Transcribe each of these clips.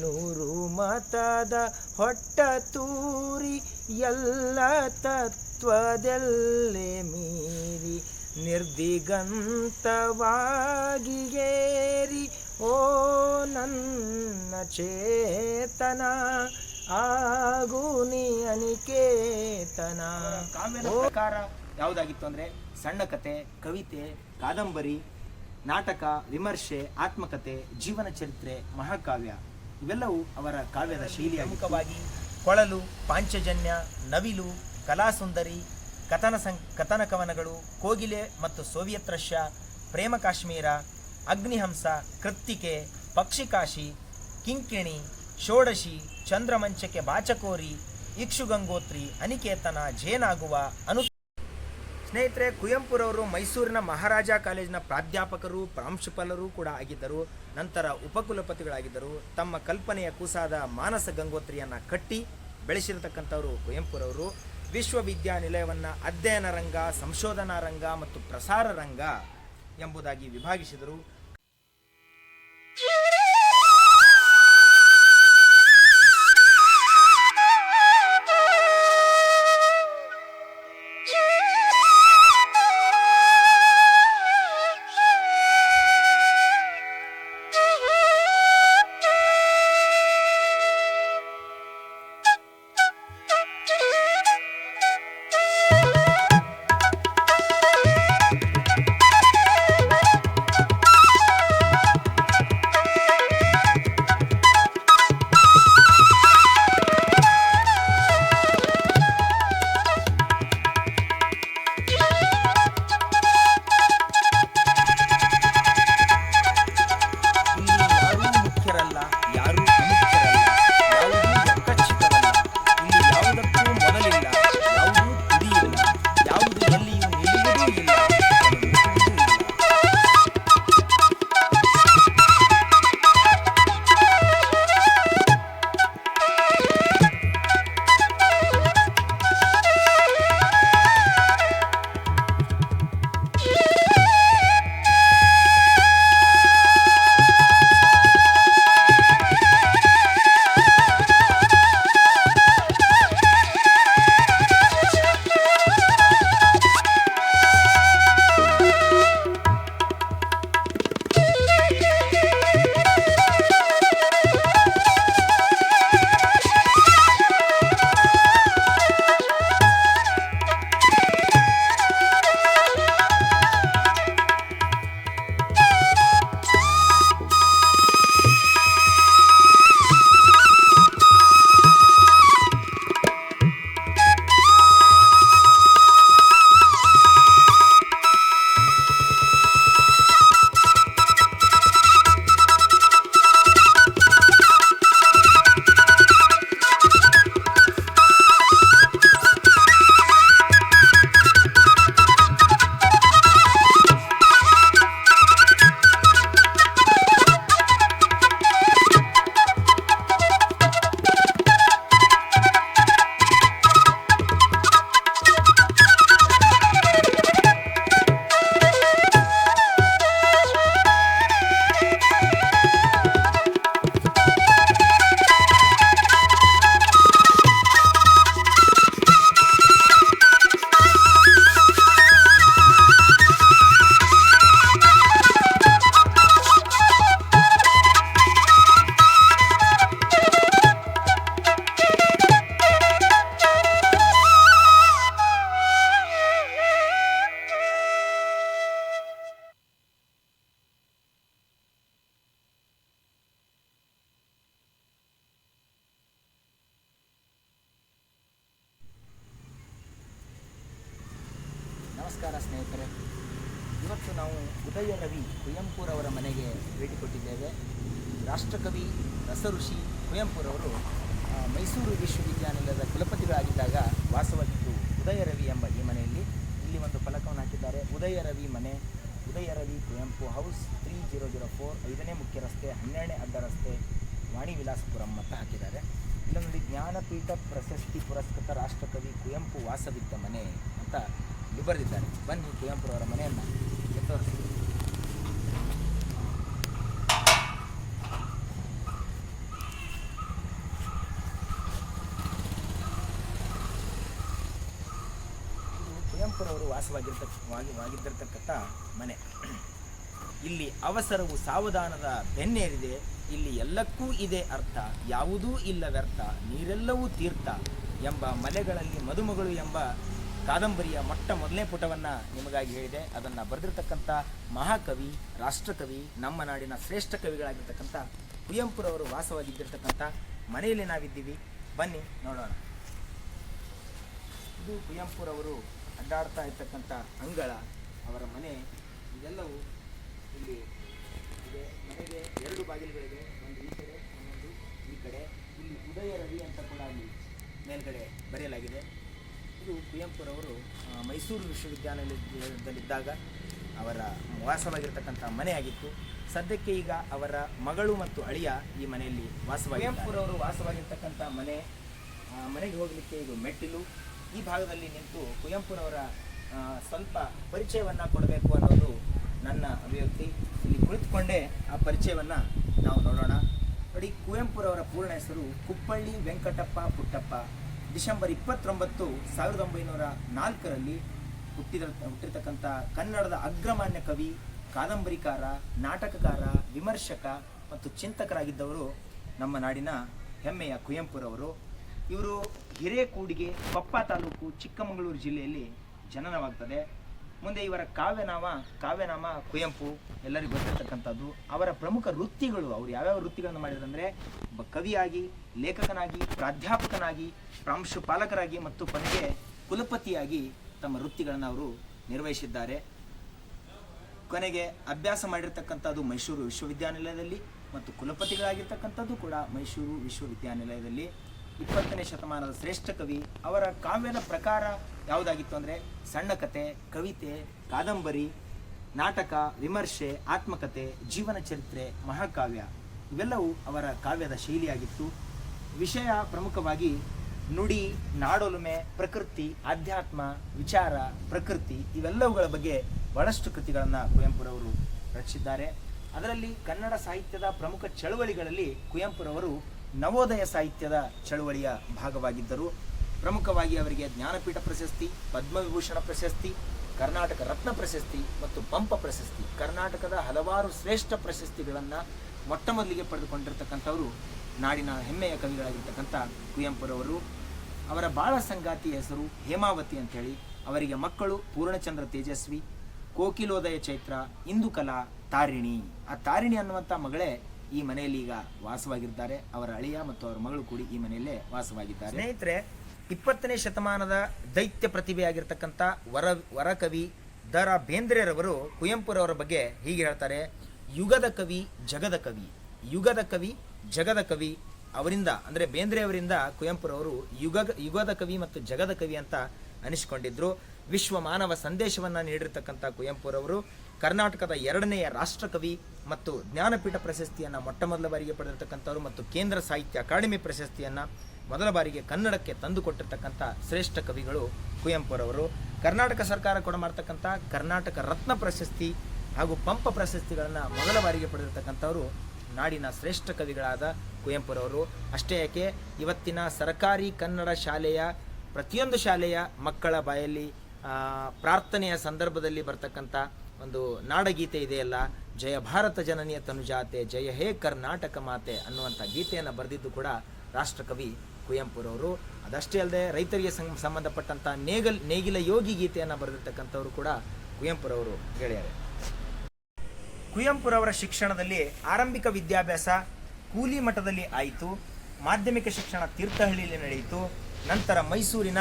ನೂರು ಮತದ ಹೊಟ್ಟ ತೂರಿ ಎಲ್ಲ ತತ್ವದಲ್ಲೇ ಮೀರಿ ನಿರ್ದಿಗಂತವಾಗಿ ಏರಿ ಓ ನನ್ನ ಚೇತನ ಆಗೂನಿ ಅನಿಕೇತನ. ಕಾವ್ಯದ ಪ್ರಕಾರ ಯಾವುದಾಗಿತ್ತು ಅಂದರೆ ಸಣ್ಣ ಕತೆ ಕವಿತೆ ಕಾದಂಬರಿ ನಾಟಕ ವಿಮರ್ಶೆ ಆತ್ಮಕತೆ ಜೀವನ ಚರಿತ್ರೆ ಮಹಾಕಾವ್ಯ. ಇವೆಲ್ಲವೂ ಅವರ ಕಾವ್ಯದ ಶೈಲಿಯ ಮುಖವಾಗಿ ಕೊಳಲು ಪಾಂಚಜನ್ಯ ನವಿಲು ಕಲಾಸುಂದರಿ ಕಥನ ಸಂ ಕಥನ ಕವನಗಳು ಕೋಗಿಲೆ ಮತ್ತು ಸೋವಿಯತ್ ರಷ್ಯಾ ಪ್ರೇಮ ಕಾಶ್ಮೀರ ಅಗ್ನಿಹಂಸ ಕೃತ್ತಿಕೆ ಪಕ್ಷಿಕಾಶಿ ಕಿಂಕಿಣಿ ಷೋಡಶಿ ಚಂದ್ರಮಂಚಕ್ಕೆ ಬಾಚಕೋರಿ ಇಕ್ಷುಗಂಗೋತ್ರಿ ಅನಿಕೇತನ ಜೇನಾಗುವ ಅನು ಸ್ನೇಹಿತರೆ, ಕುವೆಂಪುರವರು ಮೈಸೂರಿನ ಮಹಾರಾಜ ಕಾಲೇಜಿನ ಪ್ರಾಧ್ಯಾಪಕರು, ಪ್ರಾಂಶುಪಾಲರು ಕೂಡ ಆಗಿದ್ದರು. ನಂತರ ಉಪಕುಲಪತಿಗಳಾಗಿದ್ದರು. ತಮ್ಮ ಕಲ್ಪನೆಯ ಕೂಸಾದ ಮಾನಸ ಗಂಗೋತ್ರಿಯನ್ನು ಕಟ್ಟಿ ಬೆಳೆಸಿರತಕ್ಕಂಥವರು ಕುವೆಂಪುರವರು. ವಿಶ್ವವಿದ್ಯಾನಿಲಯವನ್ನು ಅಧ್ಯಯನ ರಂಗ, ಸಂಶೋಧನಾ ರಂಗ ಮತ್ತು ಪ್ರಸಾರ ರಂಗ ಎಂಬುದಾಗಿ ವಿಭಾಗಿಸಿದರು. ಆ, ಮೈಸೂರು ವಿಶ್ವವಿದ್ಯಾನಿಲಯದ ಕುಲಪತಿಗಳಾಗಿದ್ದಾಗ ವಾಸವಾಗಿದ್ದು ಉದಯ ರವಿ ಎಂಬ ಈ ಮನೆಯಲ್ಲಿ ಇಲ್ಲಿ ಒಂದು ಫಲಕವನ್ನು ಹಾಕಿದ್ದಾರೆ. ಉದಯ ರವಿ ಮನೆ Udaya Ravi Kuvempu house three zero zero four ಐದನೇ ಮುಖ್ಯ ರಸ್ತೆ ಹನ್ನೆರಡನೇ ಅಡ್ಡ ರಸ್ತೆ ವಾಣಿ ವಿಲಾಸಪುರಂ ಅಂತ ಹಾಕಿದ್ದಾರೆ. ಇಲ್ಲೊಂದು ಜ್ಞಾನಪೀಠ ಪ್ರಶಸ್ತಿ ಪುರಸ್ಕೃತ ರಾಷ್ಟ್ರಕವಿ ಕುವೆಂಪು ವಾಸವಿದ್ದ ಮನೆ ಅಂತ ಇಲ್ಲಿ ಬರೆದಿದ್ದಾರೆ. ಬನ್ನಿ ಕುವೆಂಪುರವರ ಮನೆಯನ್ನು ತೋರಿಸಿ. ಕುವೆಂಪುರವರು ವಾಸವಾಗಿರ್ತಕ್ಕ ವಾಗಿ- ವಾಗಿದ್ದಿರ್ತಕ್ಕಂಥ ಮನೆ. ಇಲ್ಲಿ ಅವಸರವು ಸಾವಧಾನದ ಬೆನ್ನೇರಿದೆ. ಇಲ್ಲಿ ಎಲ್ಲಕ್ಕೂ ಇದೆ ಅರ್ಥ. ಯಾವುದೂ ಇಲ್ಲ ವ್ಯರ್ಥ. ನೀರೆಲ್ಲವೂ ತೀರ್ಥ ಎಂಬ ಮಲೆಗಳಲ್ಲಿ ಮದುಮಗಳು ಎಂಬ ಕಾದಂಬರಿಯ ಮೊಟ್ಟ ಮೊದಲನೇ ಪುಟವನ್ನು ನಿಮಗಾಗಿ ಹೇಳಿದೆ. ಅದನ್ನು ಬರೆದಿರ್ತಕ್ಕಂಥ ಮಹಾಕವಿ, ರಾಷ್ಟ್ರಕವಿ, ನಮ್ಮ ನಾಡಿನ ಶ್ರೇಷ್ಠ ಕವಿಗಳಾಗಿರ್ತಕ್ಕಂಥ ಕುವೆಂಪುರವರು ವಾಸವಾಗಿದ್ದಿರ್ತಕ್ಕಂಥ ಮನೆಯಲ್ಲಿ ನಾವಿದ್ದೀವಿ. ಬನ್ನಿ, ನೋಡೋಣ. ಇದು ಕುವೆಂಪುರವರು ಅಡ್ಡಾಡ್ತಾ ಇರ್ತಕ್ಕಂಥ ಅಂಗಳ ಅವರ ಮನೆ, ಇದೆಲ್ಲವೂ ಇಲ್ಲಿ ಇದೆ. ಮನೆಗೆ ಎರಡು ಬಾಗಿಲುಗಳಿವೆ. ಒಂದು ಈ ಕಡೆ, ಇನ್ನೊಂದು ಈ ಕಡೆ. ಇಲ್ಲಿ ಉದಯ ರವಿ ಅಂತ ಕೂಡ ಅಲ್ಲಿ ಮೇಲ್ಗಡೆ ಬರೆಯಲಾಗಿದೆ. ಇದು ಕುವೆಂಪುರವರು ಮೈಸೂರು ವಿಶ್ವವಿದ್ಯಾನಿಲಯದಲ್ಲಿದ್ದಾಗ ಅವರ ವಾಸವಾಗಿರ್ತಕ್ಕಂಥ ಮನೆಯಾಗಿತ್ತು ಸದ್ಯಕ್ಕೆ ಈಗ ಅವರ ಮಗಳು ಮತ್ತು ಅಳಿಯ ಈ ಮನೆಯಲ್ಲಿ ವಾಸವಾಗಿ ಕುವೆಂಪುರವರು ವಾಸವಾಗಿರ್ತಕ್ಕಂಥ ಮನೆ ಮನೆಗೆ ಹೋಗಲಿಕ್ಕೆ ಇದು ಮೆಟ್ಟಿಲು ಈ ಭಾಗದಲ್ಲಿ ನಿಂತು ಕುವೆಂಪುರವರ ಸ್ವಲ್ಪ ಪರಿಚಯವನ್ನು ಕೊಡಬೇಕು ಅನ್ನೋದು ನನ್ನ ಅಭಿವ್ಯಕ್ತಿ. ಇಲ್ಲಿ ಕುಳಿತುಕೊಂಡೇ ಆ ಪರಿಚಯವನ್ನು ನಾವು ನೋಡೋಣ. ನೋಡಿ, ಕುವೆಂಪುರವರ ಪೂರ್ಣ ಹೆಸರು ಕುಪ್ಪಳ್ಳಿ ವೆಂಕಟಪ್ಪ ಪುಟ್ಟಪ್ಪ. ಡಿಸೆಂಬರ್ ಇಪ್ಪತ್ತೊಂಬತ್ತು ಸಾವಿರದ ಒಂಬೈನೂರ ನಾಲ್ಕರಲ್ಲಿ ಹುಟ್ಟಿದ, ಹುಟ್ಟಿರ್ತಕ್ಕಂಥ ಕನ್ನಡದ ಅಗ್ರಮಾನ್ಯ ಕವಿ, ಕಾದಂಬರಿಕಾರ, ನಾಟಕಕಾರ, ವಿಮರ್ಶಕ ಮತ್ತು ಚಿಂತಕರಾಗಿದ್ದವರು ನಮ್ಮ ನಾಡಿನ ಹೆಮ್ಮೆಯ ಕುವೆಂಪುರವರು. ಇವರು ಹಿರೇಕೂಡಿಗೆ ಕೊಪ್ಪ ತಾಲೂಕು ಚಿಕ್ಕಮಗಳೂರು ಜಿಲ್ಲೆಯಲ್ಲಿ ಜನನವಾಗ್ತದೆ. ಮುಂದೆ ಇವರ ಕಾವ್ಯನಾಮ ಕಾವ್ಯನಾಮ ಕುವೆಂಪು, ಎಲ್ಲರಿಗೂ ಗೊತ್ತಿರ್ತಕ್ಕಂಥದ್ದು. ಅವರ ಪ್ರಮುಖ ವೃತ್ತಿಗಳು ಅವರು ಯಾವ್ಯಾವ ವೃತ್ತಿಗಳನ್ನು ಮಾಡಿದ್ರಂದರೆ ಒಬ್ಬ ಕವಿಯಾಗಿ, ಲೇಖಕನಾಗಿ, ಪ್ರಾಧ್ಯಾಪಕನಾಗಿ, ಪ್ರಾಂಶುಪಾಲಕರಾಗಿ ಮತ್ತು ಕೊನೆಗೆ ಕುಲಪತಿಯಾಗಿ ತಮ್ಮ ವೃತ್ತಿಗಳನ್ನು ಅವರು ನಿರ್ವಹಿಸಿದ್ದಾರೆ. ಕೊನೆಗೆ ಅಭ್ಯಾಸ ಮಾಡಿರ್ತಕ್ಕಂಥದ್ದು ಮೈಸೂರು ವಿಶ್ವವಿದ್ಯಾನಿಲಯದಲ್ಲಿ ಮತ್ತು ಕುಲಪತಿಗಳಾಗಿರ್ತಕ್ಕಂಥದ್ದು ಕೂಡ ಮೈಸೂರು ವಿಶ್ವವಿದ್ಯಾನಿಲಯದಲ್ಲಿ. ಇಪ್ಪತ್ತನೇ ಶತಮಾನದ ಶ್ರೇಷ್ಠ ಕವಿ, ಅವರ ಕಾವ್ಯದ ಪ್ರಕಾರ ಯಾವುದಾಗಿತ್ತು ಅಂದರೆ ಸಣ್ಣ ಕತೆ ಕವಿತೆ, ಕಾದಂಬರಿ, ನಾಟಕ, ವಿಮರ್ಶೆ, ಆತ್ಮಕತೆ, ಜೀವನ ಚರಿತ್ರೆ, ಮಹಾಕಾವ್ಯ. ಇವೆಲ್ಲವೂ ಅವರ ಕಾವ್ಯದ ಶೈಲಿಯಾಗಿತ್ತು. ವಿಷಯ ಪ್ರಮುಖವಾಗಿ ನುಡಿ, ನಾಡೊಲುಮೆ, ಪ್ರಕೃತಿ, ಆಧ್ಯಾತ್ಮ, ವಿಚಾರ, ಪ್ರಕೃತಿ ಇವೆಲ್ಲವುಗಳ ಬಗ್ಗೆ ಬಹಳಷ್ಟು ಕೃತಿಗಳನ್ನು ಕುವೆಂಪುರವರು ರಚಿಸಿದ್ದಾರೆ. ಅದರಲ್ಲಿ ಕನ್ನಡ ಸಾಹಿತ್ಯದ ಪ್ರಮುಖ ಚಳುವಳಿಗಳಲ್ಲಿ ಕುವೆಂಪುರವರು ನವೋದಯ ಸಾಹಿತ್ಯದ ಚಳುವಳಿಯ ಭಾಗವಾಗಿದ್ದರು. ಪ್ರಮುಖವಾಗಿ ಅವರಿಗೆ ಜ್ಞಾನಪೀಠ ಪ್ರಶಸ್ತಿ, ಪದ್ಮವಿಭೂಷಣ ಪ್ರಶಸ್ತಿ, ಕರ್ನಾಟಕ ರತ್ನ ಪ್ರಶಸ್ತಿ ಮತ್ತು ಪಂಪ ಪ್ರಶಸ್ತಿ. ಕರ್ನಾಟಕದ ಹಲವಾರು ಶ್ರೇಷ್ಠ ಪ್ರಶಸ್ತಿಗಳನ್ನು ಮೊಟ್ಟ ಮೊದಲಿಗೆ ಪಡೆದುಕೊಂಡಿರ್ತಕ್ಕಂಥವರು ನಾಡಿನ ಹೆಮ್ಮೆಯ ಕವಿಗಳಾಗಿರ್ತಕ್ಕಂಥ ಕುವೆಂಪುರವರು. ಅವರ ಬಾಳ ಸಂಗಾತಿ ಹೆಸರು ಹೇಮಾವತಿ ಅಂಥೇಳಿ. ಅವರಿಗೆ ಮಕ್ಕಳು ಪೂರ್ಣಚಂದ್ರ ತೇಜಸ್ವಿ, ಕೋಕಿಲೋದಯ ಚೈತ್ರ ಇಂದುಕಲಾ ತಾರಿಣಿ. ಆ ತಾರಿಣಿ ಅನ್ನುವಂಥ ಮಗಳೇ ಈ ಮನೆಯಲ್ಲಿ ಈಗ ವಾಸವಾಗಿದ್ದಾರೆ. ಅವರ ಅಳಿಯ ಮತ್ತು ಅವರ ಮಗಳು ಕೂಡಿ ಈ ಮನೆಯಲ್ಲೇ ವಾಸವಾಗಿದ್ದಾರೆ. ಸ್ನೇಹಿತರೆ, ಇಪ್ಪತ್ತನೇ ಶತಮಾನದ ದೈತ್ಯ ಪ್ರತಿಭೆಯಾಗಿರ್ತಕ್ಕಂಥ ವರ, ವರಕವಿ ದ ರಾ ಬೇಂದ್ರೆಯರವರು ಕುವೆಂಪುರವರ ಬಗ್ಗೆ ಹೀಗೆ ಹೇಳ್ತಾರೆ. ಯುಗದ ಕವಿ, ಜಗದ ಕವಿ. ಯುಗದ ಕವಿ, ಜಗದ ಕವಿ. ಅವರಿಂದ, ಅಂದರೆ ಬೇಂದ್ರೆಯವರಿಂದ ಕುವೆಂಪುರವರು ಯುಗ, ಯುಗದ ಕವಿ ಮತ್ತು ಜಗದ ಕವಿ ಅಂತ ಅನಿಸಿಕೊಂಡಿದ್ರು. ವಿಶ್ವ ಮಾನವ ಸಂದೇಶವನ್ನು ನೀಡಿರ್ತಕ್ಕಂಥ ಕುವೆಂಪುರವರು ಕರ್ನಾಟಕದ ಎರಡನೆಯ ರಾಷ್ಟ್ರಕವಿ ಮತ್ತು ಜ್ಞಾನಪೀಠ ಪ್ರಶಸ್ತಿಯನ್ನು ಮೊಟ್ಟ ಮೊದಲ ಬಾರಿಗೆ ಪಡೆದಿರತಕ್ಕಂಥವ್ರು ಮತ್ತು ಕೇಂದ್ರ ಸಾಹಿತ್ಯ ಅಕಾಡೆಮಿ ಪ್ರಶಸ್ತಿಯನ್ನು ಮೊದಲ ಬಾರಿಗೆ ಕನ್ನಡಕ್ಕೆ ತಂದುಕೊಟ್ಟಿರ್ತಕ್ಕಂಥ ಶ್ರೇಷ್ಠ ಕವಿಗಳು ಕುವೆಂಪುರವರು. ಕರ್ನಾಟಕ ಸರ್ಕಾರ ಕೂಡ ಮಾಡ್ತಕ್ಕಂಥ ಕರ್ನಾಟಕ ರತ್ನ ಪ್ರಶಸ್ತಿ ಹಾಗೂ ಪಂಪ ಪ್ರಶಸ್ತಿಗಳನ್ನು ಮೊದಲ ಬಾರಿಗೆ ಪಡೆದಿರ್ತಕ್ಕಂಥವರು ನಾಡಿನ ಶ್ರೇಷ್ಠ ಕವಿಗಳಾದ ಕುವೆಂಪುರವರು. ಅಷ್ಟೇ ಯಾಕೆ, ಇವತ್ತಿನ ಸರ್ಕಾರಿ ಕನ್ನಡ ಶಾಲೆಯ, ಪ್ರತಿಯೊಂದು ಶಾಲೆಯ ಮಕ್ಕಳ ಬಾಯಲ್ಲಿ ಪ್ರಾರ್ಥನೆಯ ಸಂದರ್ಭದಲ್ಲಿ ಬರ್ತಕ್ಕಂಥ ಒಂದು ನಾಡಗೀತೆ ಇದೆಯಲ್ಲ, ಜಯ ಭಾರತ ಜನನಿಯ ತನುಜಾತೆ, ಜಯ ಹೇ ಕರ್ನಾಟಕ ಮಾತೆ ಅನ್ನುವಂಥ ಗೀತೆಯನ್ನು ಬರೆದಿದ್ದು ಕೂಡ ರಾಷ್ಟ್ರಕವಿ ಕುವೆಂಪುರವರು. ಅದಷ್ಟೇ ಅಲ್ಲದೆ ರೈತರಿಗೆ ಸಂಬಂಧಪಟ್ಟಂಥ ನೇಗಲ್, ನೇಗಿಲ ಯೋಗಿ ಗೀತೆಯನ್ನು ಬರೆದಿರ್ತಕ್ಕಂಥವರು ಕೂಡ ಕುವೆಂಪುರವರು ಗೆಳೆಯರೆ. ಕುವೆಂಪುರವರ ಶಿಕ್ಷಣದಲ್ಲಿ ಆರಂಭಿಕ ವಿದ್ಯಾಭ್ಯಾಸ ಕೂಲಿ ಮಠದಲ್ಲಿ ಆಯಿತು, ಮಾಧ್ಯಮಿಕ ಶಿಕ್ಷಣ ತೀರ್ಥಹಳ್ಳಿಯಲ್ಲಿ ನಡೆಯಿತು, ನಂತರ ಮೈಸೂರಿನ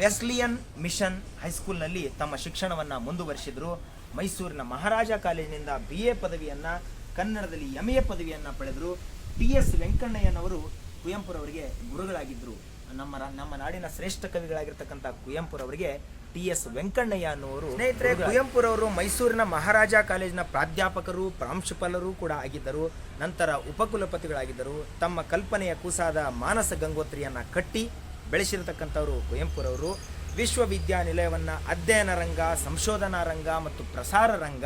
ವೆಸ್ಲಿಯನ್ ಮಿಷನ್ ಹೈಸ್ಕೂಲ್ನಲ್ಲಿ ತಮ್ಮ ಶಿಕ್ಷಣವನ್ನು ಮುಂದುವರಿಸಿದರು. ಮೈಸೂರಿನ ಮಹಾರಾಜ ಕಾಲೇಜಿನಿಂದ ಬಿ ಎ ಪದವಿಯನ್ನು ಕನ್ನಡದಲ್ಲಿ ಎಂ ಎ ಪದವಿಯನ್ನು ಪಡೆದರು. ಟಿ ಎಸ್ ವೆಂಕಣ್ಣಯ್ಯನವರು ಕುವೆಂಪುರವರಿಗೆ ಗುರುಗಳಾಗಿದ್ದರು ನಮ್ಮ ನಮ್ಮ ನಾಡಿನ ಶ್ರೇಷ್ಠ ಕವಿಗಳಾಗಿರ್ತಕ್ಕಂಥ ಕುವೆಂಪುರವರಿಗೆ ಟಿ ಎಸ್ ವೆಂಕಣ್ಣಯ್ಯ ಅನ್ನುವರು ಸ್ನೇಹಿತರೆ ಕುವೆಂಪುರವರು ಮೈಸೂರಿನ ಮಹಾರಾಜ ಕಾಲೇಜಿನ ಪ್ರಾಧ್ಯಾಪಕರು ಪ್ರಾಂಶುಪಾಲರು ಕೂಡ ಆಗಿದ್ದರು. ನಂತರ ಉಪಕುಲಪತಿಗಳಾಗಿದ್ದರು. ತಮ್ಮ ಕಲ್ಪನೆಯ ಕೂಸಾದ ಮಾನಸ ಗಂಗೋತ್ರಿಯನ್ನು ಕಟ್ಟಿ ಬೆಳೆಸಿರತಕ್ಕಂಥವರು ಕುವೆಂಪುರವರು. ವಿಶ್ವವಿದ್ಯಾನಿಲಯವನ್ನು ಅಧ್ಯಯನ ರಂಗ, ಸಂಶೋಧನಾ ರಂಗ ಮತ್ತು ಪ್ರಸಾರ ರಂಗ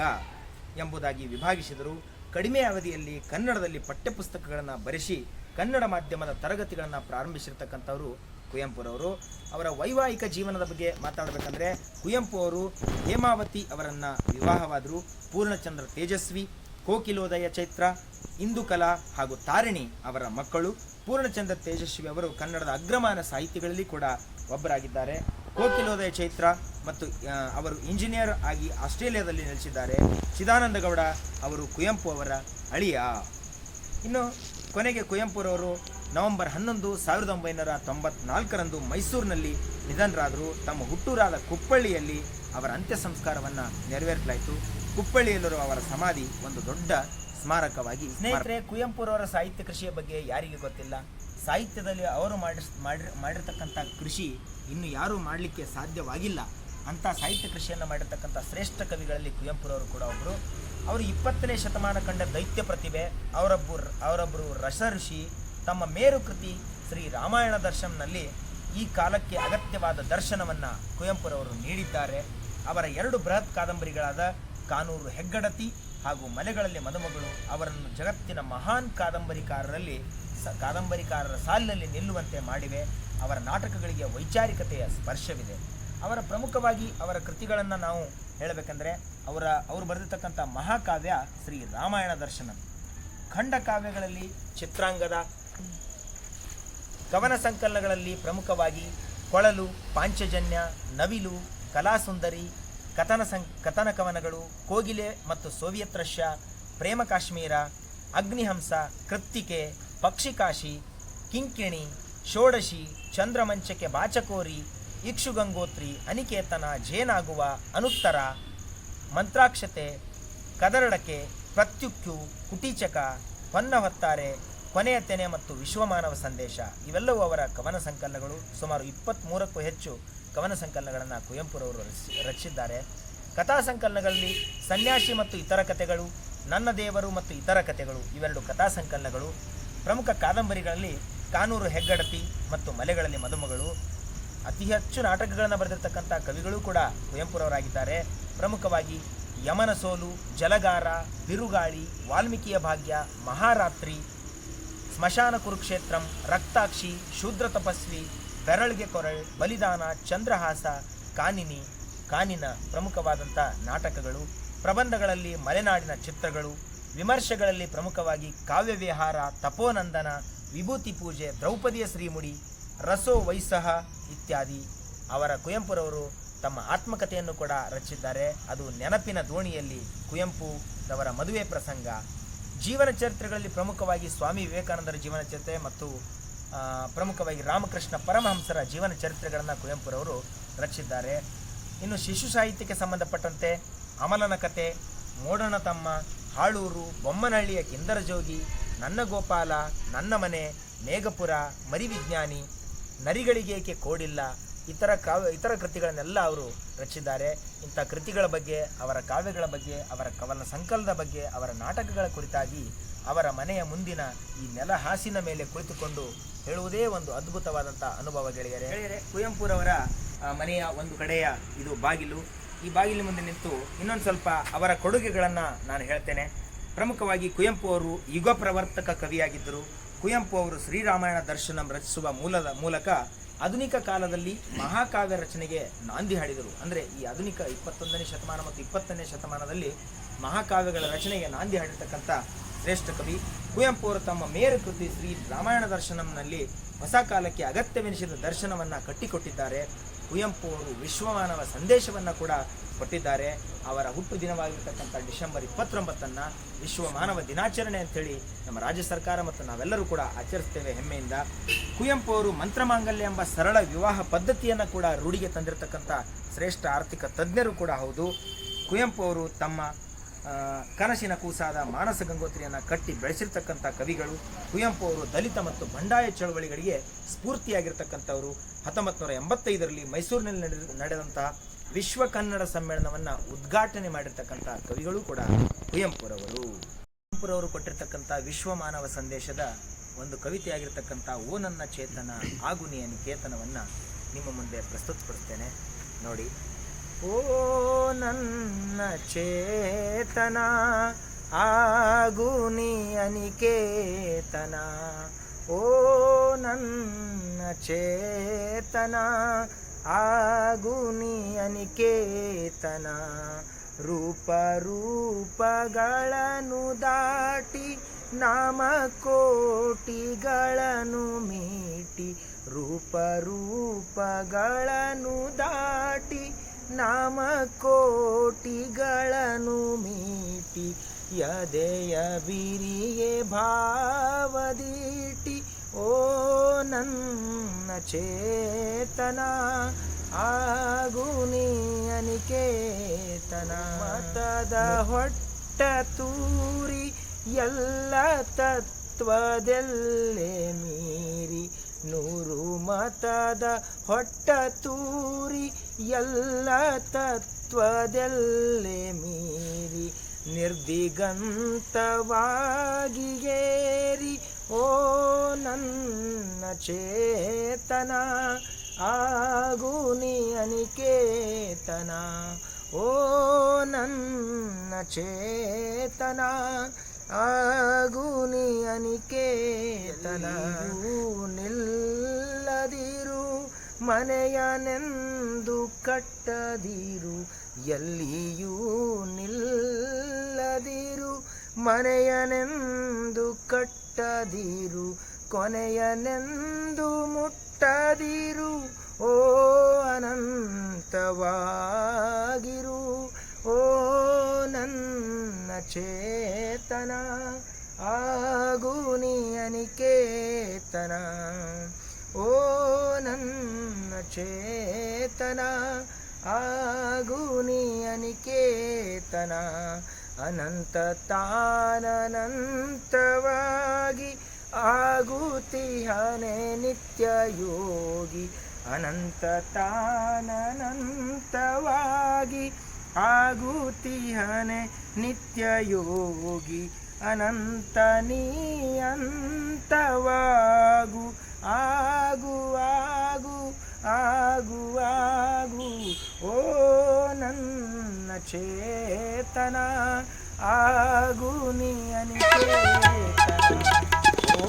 ಎಂಬುದಾಗಿ ವಿಭಾಗಿಸಿದರು. ಕಡಿಮೆ ಅವಧಿಯಲ್ಲಿ ಕನ್ನಡದಲ್ಲಿ ಪಠ್ಯಪುಸ್ತಕಗಳನ್ನು ಬರೆಸಿ ಕನ್ನಡ ಮಾಧ್ಯಮದ ತರಗತಿಗಳನ್ನು ಪ್ರಾರಂಭಿಸಿರ್ತಕ್ಕಂಥವರು ಕುವೆಂಪುರವರು. ಅವರ ವೈವಾಹಿಕ ಜೀವನದ ಬಗ್ಗೆ ಮಾತಾಡಬೇಕಂದ್ರೆ ಕುವೆಂಪು ಅವರು ಹೇಮಾವತಿ ಅವರನ್ನು ವಿವಾಹವಾದರು. ಪೂರ್ಣಚಂದ್ರ ತೇಜಸ್ವಿ, ಕೋಕಿಲೋದಯ ಚೈತ್ರ ಇಂದುಕಲಾ ಹಾಗೂ ತಾರಿಣಿ ಅವರ ಮಕ್ಕಳು. ಪೂರ್ಣಚಂದ್ರ ತೇಜಸ್ವಿ ಅವರು ಕನ್ನಡದ ಅಗ್ರಮಾನ ಸಾಹಿತಿಗಳಲ್ಲಿ ಕೂಡ ಒಬ್ಬರಾಗಿದ್ದಾರೆ. ಕೋಕಿಲೋದಯ ಚೈತ್ರ ಮತ್ತು ಅವರು ಇಂಜಿನಿಯರ್ ಆಗಿ ಆಸ್ಟ್ರೇಲಿಯಾದಲ್ಲಿ ನೆಲೆಸಿದ್ದಾರೆ. ಚಿದಾನಂದಗೌಡ ಅವರು ಕುವೆಂಪು ಅವರ ಅಳಿಯ. ಇನ್ನು ಕೊನೆಗೆ ಕುವೆಂಪುರವರು ನವೆಂಬರ್ ಹನ್ನೊಂದು ಸಾವಿರದ ಒಂಬೈನೂರ ತೊಂಬತ್ನಾಲ್ಕರಂದು ಮೈಸೂರಿನಲ್ಲಿ ನಿಧನರಾದರು. ತಮ್ಮ ಹುಟ್ಟೂರಾದ ಕುಪ್ಪಳ್ಳಿಯಲ್ಲಿ ಅವರ ಅಂತ್ಯ ಸಂಸ್ಕಾರವನ್ನು ನೆರವೇರಿಸಲಾಯಿತು. ಕುಪ್ಪಳ್ಳಿಯಲ್ಲಿರುವ ಅವರ ಸಮಾಧಿ ಒಂದು ದೊಡ್ಡ ಸ್ಮಾರಕವಾಗಿ ಸ್ನೇಹಿತರೆ, ಕುವೆಂಪುರವರ ಸಾಹಿತ್ಯ ಕೃಷಿಯ ಬಗ್ಗೆ ಯಾರಿಗೆ ಗೊತ್ತಿಲ್ಲ? ಸಾಹಿತ್ಯದಲ್ಲಿ ಅವರು ಮಾಡಿಸ್, ಮಾಡಿರ್, ಮಾಡಿರ್ತಕ್ಕಂಥ ಕೃಷಿ ಇನ್ನು ಯಾರೂ ಮಾಡಲಿಕ್ಕೆ ಸಾಧ್ಯವಾಗಿಲ್ಲ. ಅಂಥ ಸಾಹಿತ್ಯ ಕೃಷಿಯನ್ನು ಮಾಡಿರ್ತಕ್ಕಂಥ ಶ್ರೇಷ್ಠ ಕವಿಗಳಲ್ಲಿ ಕುವೆಂಪುರವರು ಕೂಡ ಒಬ್ಬರು ಅವರು ಇಪ್ಪತ್ತನೇ ಶತಮಾನ ಕಂಡ ದೈತ್ಯ ಪ್ರತಿಭೆ ಅವರೊಬ್ಬರು ಅವರೊಬ್ಬರು ರಸಋಷಿ ತಮ್ಮ ಮೇರು ಕೃತಿ ಶ್ರೀ ರಾಮಾಯಣ ದರ್ಶನ್ನಲ್ಲಿ ಈ ಕಾಲಕ್ಕೆ ಅಗತ್ಯವಾದ ದರ್ಶನವನ್ನು ಕುವೆಂಪುರವರು ನೀಡಿದ್ದಾರೆ. ಅವರ ಎರಡು ಬೃಹತ್ ಕಾದಂಬರಿಗಳಾದ ಕಾನೂರು ಹೆಗ್ಗಡತಿ ಹಾಗೂ ಮಲೆಗಳಲ್ಲಿ ಮದುಮಗಳು ಅವರನ್ನು ಜಗತ್ತಿನ ಮಹಾನ್ ಕಾದಂಬರಿಕಾರರಲ್ಲಿ ಸ ಕಾದಂಬರಿಕಾರರ ಸಾಲಿನಲ್ಲಿ ನಿಲ್ಲುವಂತೆ ಮಾಡಿವೆ. ಅವರ ನಾಟಕಗಳಿಗೆ ವೈಚಾರಿಕತೆಯ ಸ್ಪರ್ಶವಿದೆ. ಅವರ ಪ್ರಮುಖವಾಗಿ ಅವರ ಕೃತಿಗಳನ್ನು ನಾವು ಹೇಳಬೇಕಂದ್ರೆ ಅವರ, ಅವರು ಬರೆದಿರ್ತಕ್ಕಂಥ ಮಹಾಕಾವ್ಯ ಶ್ರೀ ರಾಮಾಯಣ ದರ್ಶನ. ಖಂಡ ಕಾವ್ಯಗಳಲ್ಲಿ ಚಿತ್ರಾಂಗದ, ಕವನ ಸಂಕಲನಗಳಲ್ಲಿ ಪ್ರಮುಖವಾಗಿ ಕೊಳಲು, ಪಾಂಚಜನ್ಯ, ನವಿಲು, ಕಲಾಸುಂದರಿ, ಕಥನ ಸಂ, ಕಥನ ಕವನಗಳು, ಕೋಗಿಲೆ ಮತ್ತು ಸೋವಿಯತ್ ರಷ್ಯಾ, ಪ್ರೇಮ ಕಾಶ್ಮೀರ, ಅಗ್ನಿಹಂಸ, ಕೃತ್ತಿಕೆ ಪಕ್ಷಿಕಾಶಿ ಕಿಂಕಿಣಿ, ಷೋಡಶಿ, ಚಂದ್ರಮಂಚಕ್ಕೆ ಬಾಚಕೋರಿ, ಇಕ್ಷುಗಂಗೋತ್ರಿ, ಅನಿಕೇತನ, ಜೇನಾಗುವ, ಅನುತ್ತರ, ಮಂತ್ರಾಕ್ಷತೆ, ಕದರಡಕೆ, ಪ್ರತ್ಯುಕ್ಯು, ಕುಟೀಚಕ ಹೊನ್ನ ಹೊತ್ತಾರೆ ಕೊನೆಯ ತೆನೆ ಮತ್ತು ವಿಶ್ವಮಾನವ ಸಂದೇಶ. ಇವೆಲ್ಲವೂ ಅವರ ಕವನ ಸಂಕಲನಗಳು. ಸುಮಾರು ಇಪ್ಪತ್ತ್ಮೂರಕ್ಕೂ ಹೆಚ್ಚು ಕವನ ಸಂಕಲನಗಳನ್ನು ಕುವೆಂಪುರವರು ರಚಿಸಿ ರಚಿಸಿದ್ದಾರೆ. ಕಥಾ ಸಂಕಲನಗಳಲ್ಲಿ ಸನ್ಯಾಸಿ ಮತ್ತು ಇತರ ಕಥೆಗಳು, ನನ್ನ ದೇವರು ಮತ್ತು ಇತರ ಕಥೆಗಳು, ಇವೆರಡು ಕಥಾ ಸಂಕಲನಗಳು. ಪ್ರಮುಖ ಕಾದಂಬರಿಗಳಲ್ಲಿ ಕಾನೂರು ಹೆಗ್ಗಡತಿ ಮತ್ತು ಮಲೆಗಳಲ್ಲಿ ಮದುಮಗಳು, ಅತಿ ಹೆಚ್ಚು ನಾಟಕಗಳನ್ನು ಬರೆದಿರ್ತಕ್ಕಂಥ ಕವಿಗಳು ಕೂಡ ಕುವೆಂಪುರವರಾಗಿದ್ದಾರೆ. ಪ್ರಮುಖವಾಗಿ ಯಮನ ಸೋಲು ಜಲಗಾರ, ಬಿರುಗಾಳಿ, ವಾಲ್ಮೀಕಿಯ ಭಾಗ್ಯ, ಮಹಾರಾತ್ರಿ, ಸ್ಮಶಾನ ಕುರುಕ್ಷೇತ್ರಂ, ರಕ್ತಾಕ್ಷಿ, ಶೂದ್ರ ತಪಸ್ವಿ, ಬೆರಳಿಗೆ ಕೊರಳ್, ಬಲಿದಾನ, ಚಂದ್ರಹಾಸ, ಕಾನಿನಿ, ಕಾನಿನ ಪ್ರಮುಖವಾದಂಥ ನಾಟಕಗಳು. ಪ್ರಬಂಧಗಳಲ್ಲಿ ಮಲೆನಾಡಿನ ಚಿತ್ರಗಳು ವಿಮರ್ಶೆಗಳಲ್ಲಿ ಪ್ರಮುಖವಾಗಿ ಕಾವ್ಯವಿಹಾರ, ತಪೋನಂದನ, ವಿಭೂತಿ ಪೂಜೆ, ದ್ರೌಪದಿಯ ಶ್ರೀಮುಡಿ, ರಸೋ ವೈಸಹ ಇತ್ಯಾದಿ. ಅವರ ಕುವೆಂಪುರವರು ತಮ್ಮ ಆತ್ಮಕಥೆಯನ್ನು ಕೂಡ ರಚಿಸಿದ್ದಾರೆ ಅದು ನೆನಪಿನ ದೋಣಿಯಲ್ಲಿ ಕುವೆಂಪುರವರ ಮದುವೆ ಪ್ರಸಂಗ. ಜೀವನ ಚರಿತ್ರೆಗಳಲ್ಲಿ ಪ್ರಮುಖವಾಗಿ ಸ್ವಾಮಿ ವಿವೇಕಾನಂದರ ಜೀವನ ಚರಿತ್ರೆ ಮತ್ತು ಪ್ರಮುಖವಾಗಿ ರಾಮಕೃಷ್ಣ ಪರಮಹಂಸರ ಜೀವನ ಚರಿತ್ರೆಗಳನ್ನು ಕುವೆಂಪುರವರು ರಚಿಸಿದ್ದಾರೆ ಇನ್ನು ಶಿಶು ಸಾಹಿತ್ಯಕ್ಕೆ ಸಂಬಂಧಪಟ್ಟಂತೆ ಅಮಲನ ಕತೆ, ಮೋಡನ ತಮ್ಮ ಹಾಳೂರು, ಬೊಮ್ಮನಹಳ್ಳಿಯ ಕಿಂದರಜೋಗಿ ನನ್ನ ಗೋಪಾಲ ನನ್ನ ಮನೆ ಮೇಘಪುರ, ಮರಿವಿಜ್ಞಾನಿ, ನರಿಗಳಿಗೇಕೆ ಕೋಡಿಲ್ಲ, ಇತರ ಕಾವ್ಯ, ಇತರ ಕೃತಿಗಳನ್ನೆಲ್ಲ ಅವರು ರಚಿಸಿದ್ದಾರೆ ಇಂಥ ಕೃತಿಗಳ ಬಗ್ಗೆ, ಅವರ ಕಾವ್ಯಗಳ ಬಗ್ಗೆ, ಅವರ ಕವನ ಸಂಕಲನದ ಬಗ್ಗೆ, ಅವರ ನಾಟಕಗಳ ಕುರಿತಾಗಿ ಅವರ ಮನೆಯ ಮುಂದಿನ ಈ ನೆಲ ಹಾಸಿನ ಮೇಲೆ ಕುಳಿತುಕೊಂಡು ಹೇಳುವುದೇ ಒಂದು ಅದ್ಭುತವಾದಂಥ ಅನುಭವ ಗೆಳೆಯರೆ. ಕುವೆಂಪುರವರ ಮನೆಯ ಒಂದು ಕಡೆಯ ಇದು ಬಾಗಿಲು. ಈ ಬಾಗಿಲಿನ ಮುಂದೆ ನಿಂತು ಇನ್ನೊಂದು ಸ್ವಲ್ಪ ಅವರ ಕೊಡುಗೆಗಳನ್ನು ನಾನು ಹೇಳ್ತೇನೆ. ಪ್ರಮುಖವಾಗಿ ಕುವೆಂಪು ಅವರು ಯುಗ ಪ್ರವರ್ತಕ ಕವಿಯಾಗಿದ್ದರು. ಕುವೆಂಪು ಅವರು ಶ್ರೀರಾಮಾಯಣ ದರ್ಶನಂ ರಚಿಸುವ ಮೂಲದ ಮೂಲಕ ಆಧುನಿಕ ಕಾಲದಲ್ಲಿ ಮಹಾಕಾವ್ಯ ರಚನೆಗೆ ನಾಂದಿ ಹಾಡಿದರು. ಅಂದರೆ ಈ ಆಧುನಿಕ ಇಪ್ಪತ್ತೊಂದನೇ ಶತಮಾನ ಮತ್ತು ಇಪ್ಪತ್ತನೇ ಶತಮಾನದಲ್ಲಿ ಮಹಾಕಾವ್ಯಗಳ ರಚನೆಗೆ ನಾಂದಿ ಹಾಡಿರ್ತಕ್ಕಂಥ ಶ್ರೇಷ್ಠ ಕವಿ. ಕುವೆಂಪು ಅವರು ತಮ್ಮ ಮೇರು ಕೃತಿ ಶ್ರೀ ರಾಮಾಯಣ ದರ್ಶನಂನಲ್ಲಿ ಹೊಸ ಕಾಲಕ್ಕೆ ಅಗತ್ಯವೆನಿಸಿದ ದರ್ಶನವನ್ನು ಕಟ್ಟಿಕೊಟ್ಟಿದ್ದಾರೆ. ಕುವೆಂಪು ಅವರು ವಿಶ್ವಮಾನವ ಸಂದೇಶವನ್ನು ಕೂಡ ಕೊಟ್ಟಿದ್ದಾರೆ. ಅವರ ಹುಟ್ಟು ದಿನವಾಗಿರ್ತಕ್ಕಂಥ ಡಿಸೆಂಬರ್ ಇಪ್ಪತ್ತೊಂಬತ್ತನ್ನು ವಿಶ್ವ ಮಾನವ ದಿನಾಚರಣೆ ಅಂತೇಳಿ ನಮ್ಮ ರಾಜ್ಯ ಸರ್ಕಾರ ಮತ್ತು ನಾವೆಲ್ಲರೂ ಕೂಡ ಆಚರಿಸ್ತೇವೆ ಹೆಮ್ಮೆಯಿಂದ. ಕುವೆಂಪು ಅವರು ಮಂತ್ರಮಾಂಗಲ್ಯ ಎಂಬ ಸರಳ ವಿವಾಹ ಪದ್ಧತಿಯನ್ನು ಕೂಡ ರೂಢಿಗೆ ತಂದಿರತಕ್ಕಂಥ ಶ್ರೇಷ್ಠ ಆರ್ಥಿಕ ತಜ್ಞರು ಕೂಡ ಹೌದು. ಕುವೆಂಪು ಅವರು ತಮ್ಮ ಕನಸಿನ ಕೂಸಾದ ಮಾನಸ ಗಂಗೋತ್ರಿಯನ್ನು ಕಟ್ಟಿ ಬೆಳೆಸಿರ್ತಕ್ಕಂಥ ಕವಿಗಳು, ಕುವೆಂಪು ಅವರು ದಲಿತ ಮತ್ತು ಬಂಡಾಯ ಚಳವಳಿಗಳಿಗೆ ಸ್ಫೂರ್ತಿಯಾಗಿರ್ತಕ್ಕಂಥವರು. ಹತ್ತೊಂಬತ್ತು ನೂರ ಎಂಬತ್ತೈದರಲ್ಲಿ ಮೈಸೂರಿನಲ್ಲಿ ನಡೆದ ನಡೆದಂತಹ ವಿಶ್ವ ಕನ್ನಡ ಸಮ್ಮೇಳನವನ್ನು ಉದ್ಘಾಟನೆ ಮಾಡಿರ್ತಕ್ಕಂಥ ಕವಿಗಳು ಕೂಡ ಕುವೆಂಪುರವರು. ಕುವೆಂಪುರವರು ಕೊಟ್ಟಿರ್ತಕ್ಕಂಥ ವಿಶ್ವ ಮಾನವ ಸಂದೇಶದ ಒಂದು ಕವಿತೆಯಾಗಿರ್ತಕ್ಕಂಥ ಓ ನನ್ನ ಚೇತನ ಆಗುನಿಯ ನಿಕೇತನವನ್ನು ನಿಮ್ಮ ಮುಂದೆ ಪ್ರಸ್ತುತಪಡಿಸ್ತೇನೆ. ನೋಡಿ. ಓ ನನ್ನ ಚೇತನ ಆಗು ನೀ ಅನಿಕೇತನ ಓ ನನ್ನ ಚೇತನ ಆಗುನಿ ಅನಿಕೇತನ ರೂಪ ರೂಪಗಳನ್ನು ದಾಟಿ ನಾಮಕೋಟಿಗಳನ್ನು ಮೀಟಿ ರೂಪ ರೂಪಗಳನ್ನು ದಾಟಿ ನಾಮಕೋಟಿಗಳನ್ನು ಮೀಟಿ, ಯದೆಯ ಬಿರಿಯೇ ಭಾವದೀಟಿ, ಓ ನನ್ನ ಚೇತನ ಆಗುನಿ ಅನಿಕೇತನ ಮತದ ಹೊಟ್ಟ ತೂರಿ, ಎಲ್ಲ ತತ್ವದೆಲ್ಲೆ ಮೀರಿ ನೂರು ಮತದ ಹೊಟ್ಟ ತೂರಿ ಎಲ್ಲ ತತ್ವದೆಲ್ಲೆ ಮೀರಿ ನಿರ್ದಿಗಂತವಾಗಿ ಏರಿ, ಓ ನನ್ನ ಚೇತನ ಆಗುನಿ ಅನಿಕೇತನ, ಓ ನನ್ನ ಚೇತನ. ಆಗುನಿ ಅನಿಕೇತನ ನಿಲ್ಲದಿರು ಮನೆಯನೆಂದು ಕಟ್ಟದಿರು. ಎಲ್ಲಿಯೂ ನಿಲ್ಲದಿರು ಮನೆಯನೆಂದು ಕಟ್ಟದಿರು. ಕೊನೆಯನೆಂದು ಮುಟ್ಟದಿರು ಓ ಅನಂತವಾಗಿರು. ಓ ನನ್ನ ಚೇತನ ಆಗುನಿ ಅನಿಕೇತನ ಓ ನನ್ನ ಚೇತನ ಆಗುನಿ ಅನಿಕೇತನ ಅನಂತ ತಾನನಂತವಾಗಿ ಆಗುತ್ತಿಹನೆ ನಿತ್ಯ ಯೋಗಿ ಅನಂತ ತಾನನಂತವಾಗಿ ಆಗುತ್ತಿಹನೆ ನಿತ್ಯ ಯೋಗಿ ಅನಂತ ನೀ ಅಂತವಾಗು. ಆಗು ಆಗು ಆಗು ಆಗು. ಓ ನನ್ನ ಚೇತನ, ಆಗು ನೀ ಅನಿಕೇತನ. ಓ